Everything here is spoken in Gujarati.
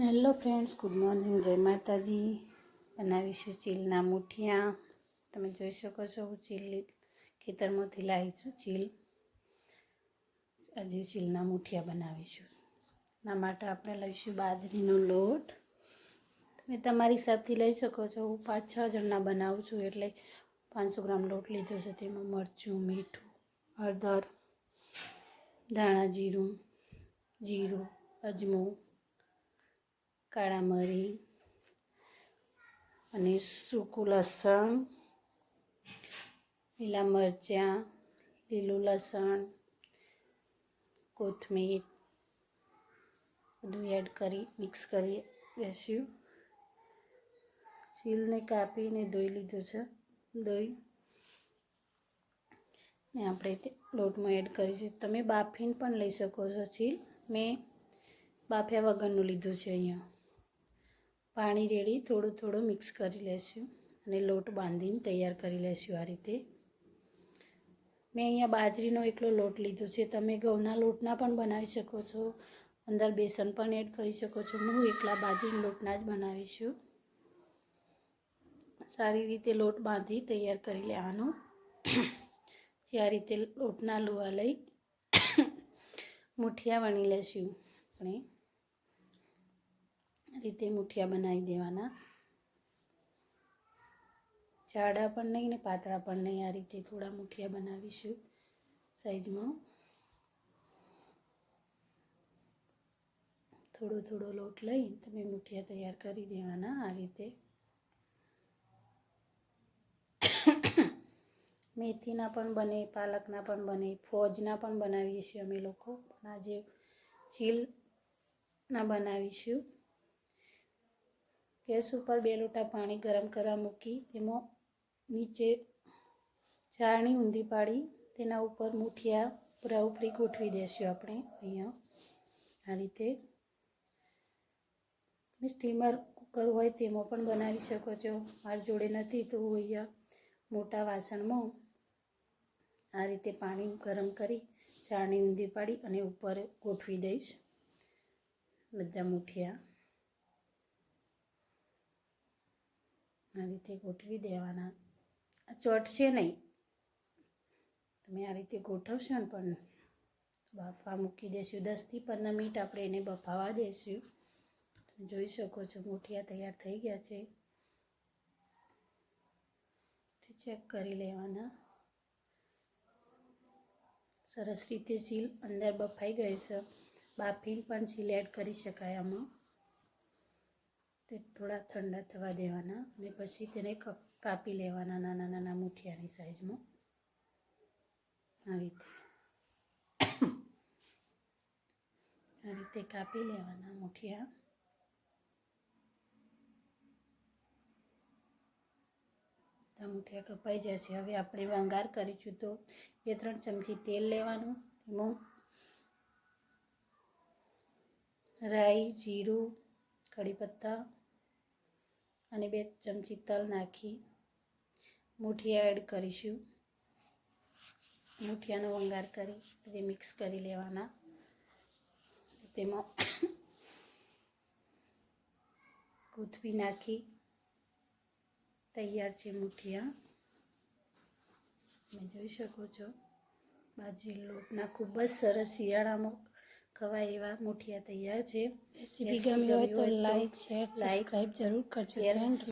Hello friends, good morning. જય માતાજી. બનાવીશું ચીલના મુઠિયા. તમે જોઈ શકો છો, હું ચીલ ખેતરમાંથી લાવી છું ચીલ. આજે ચીલના મુઠિયા બનાવીશું. એના માટે આપણે લઈશું બાજરીનો લોટ. તમે તમારી હિસાબથી લઈ શકો છો. હું પાંચ છ જણના બનાવું છું, એટલે પાંચસો ગ્રામ લોટ લીધો છે. તેમાં મરચું, મીઠું, હળદર, ધાણા જીરું જીરું, અજમો કાળા મરી અને સૂકું લસણ, લીલા મરચાં, લીલું લસણ, કોથમીર, બધું એડ કરી મિક્સ કરી દેશું ચીલને કાપીને ધોઈ લીધું છે, ધોઈ. ને આપણે તે લોટમાં એડ કરીશું. તમે બાફીને પણ લઈ શકો છો ચીલ મેં બાફ્યા વગરનું લીધું છે અહીંયા. પાણી રેડી થોડું થોડું મિક્સ કરી લેશું અને લોટ બાંધીને તૈયાર કરી લેશું આ રીતે. મેં અહીંયા બાજરીનો એકલો લોટ લીધો છે. તમે ઘઉંના લોટના પણ બનાવી શકો છો. અંદર બેસન પણ એડ કરી શકો છો. હું એકલા બાજરીના લોટના જ બનાવીશું સારી રીતે લોટ બાંધી તૈયાર કરી લેવાનો. જે આ રીતે લોટના લુવા લઈ મુઠિયા વણી લેશું આપણે. રીતે મુઠિયા બનાવી દેવાના. જાડા પણ નહીં ને પાતળા પણ નહીં, આ રીતે થોડા મુઠિયા બનાવીશું સાઈઝમાં. થોડો થોડો લોટ લઈ તમે મુઠિયા તૈયાર કરી દેવાના આ રીતે. મેથીના પણ બને, પાલકના પણ બને, ફોજના પણ બનાવીએ છીએ અમે લોકો. પણ આજે ચીલના બનાવીશું. ગેસ ઉપર બે લોટા પાણી ગરમ કરવા મૂકી, તેમાં નીચે ચારણી ઊંધી પાડી, તેના ઉપર મૂઠિયા પૂરા ઉપરી ગોઠવી દઈશું આપણે અહીંયા. આ રીતે સ્ટીમર કુકર હોય તેમાં પણ બનાવી શકો છો. મારી જોડે નથી તો હું અહીંયા મોટા વાસણમાં આ રીતે પાણી ગરમ કરી ચારણી ઊંધી પાડી અને ઉપર ગોઠવી દઈશ. બધા મુઠિયા. આ રીતે ગોઠવી દેવાના. આ ચોટશે નહીં. તમે આ રીતે ગોઠવશો ને પણ બાફવા મૂકી દઈશું દસથી પંદર મિનિટ આપણે એને બફાવા દઈશું તમે જોઈ શકો છો મૂઠિયા તૈયાર થઈ ગયા છે. ચેક કરી લેવાના. સરસ રીતે સીલ અંદર બફાઈ ગઈ છે. બાફીને પણ સીલ એડ કરી શકાય આમાં. તે થોડા ઠંડા થવા દેવાના અને પછી તેને કપ- લેવાના નાના નાના મુઠિયાની સાઈઝમાં. આ રીતે. આ રીતે કાપી લેવાના મુઠિયા. મુઠિયા કપાઈ છે હવે આપણે વંગાર કરીશું તો બે ત્રણ ચમચી તેલ લેવાનું. એમાં રાઈ, જીરું કઢી પત્તા અને બે ચમચી તલ નાખી મૂઠિયા એડ કરીશું. મુઠિયાનો વંગાર કરી પછી મિક્સ કરી લેવાના. તેમાં કૂથવી નાખી. તૈયાર છે મુઠિયા. તમે જોઈ શકો છો. બાજરી લોટના ખૂબ જ સરસ શિયાળામાં ખવાય એવા મુઠિયા તૈયાર છે. રેસીપી ગમી હોય તો લાઈક શેર સબસ્ક્રાઈબ જરૂર કરજો. Thank you